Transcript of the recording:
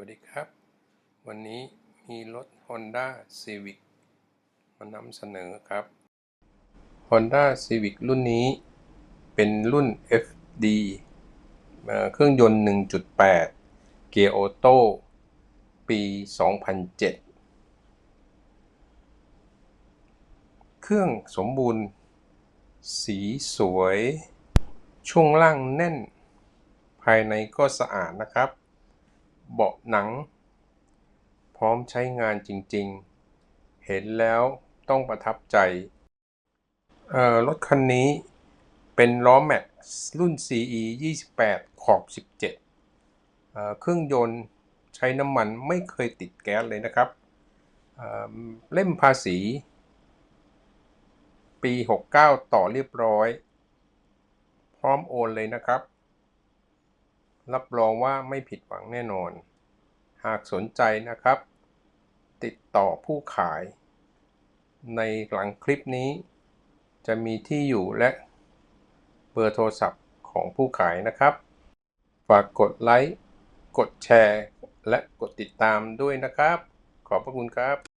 วัสดีครับ วันนี้มีรถ Honda Civic มานำเสนอครับ Honda Civic รุ่นนี้เป็นรุ่น FD เอ่อเครื่องยนต์ 1.8 เกียร์ออโต้ปี 2007 เครื่องสมบูรณ์ สีสวย ช่วงล่างแน่น ภายในก็สะอาดนะครับ เบาะหนัง พร้อมใช้งานจริงๆ เห็นแล้วต้องประทับใจเอ่อรถคันนี้เป็นล้อแม็กซ์รุ่น CE 28 ขอบ 17เออเครื่องยนต์ใช้น้ำมันไม่เคยติดแก๊สเลยนะครับเเล่มภาษี ปี 69 ต่อเรียบร้อย พร้อมโอนเลยนะครับ รับรองว่าไม่ผิดหวังแน่นอน หากสนใจนะครับ ติดต่อผู้ขาย ในหลังคลิปนี้ จะมีที่อยู่และเบอร์โทรศัพท์ของผู้ขายนะครับ ฝากกดไลค์ กดแชร์ และกดติดตามด้วยนะครับ ขอบพระคุณครับ